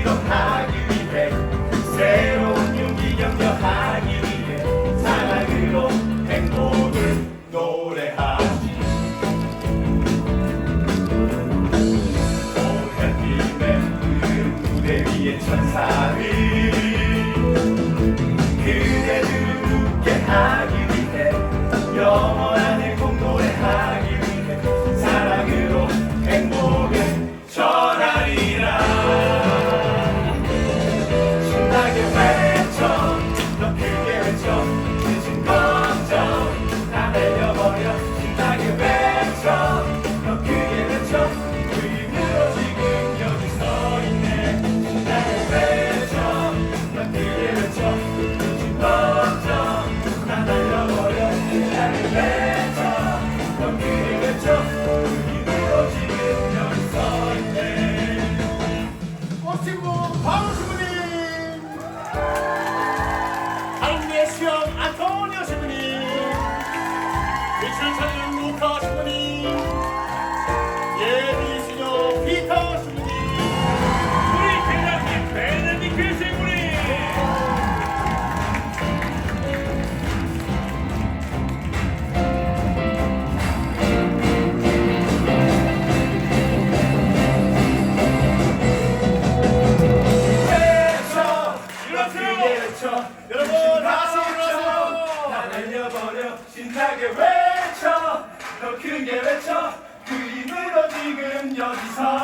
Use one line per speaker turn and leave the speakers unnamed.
일어나기 위해 새로운 용기 경려하기 위해 사랑으로 행복을 노래하지. 오해피 멤그 무대 위에 천사들 그대들을 웃게 하기 위해 영원 신나게 외쳐 더 크게 외쳐 그림으로 지금 여기서.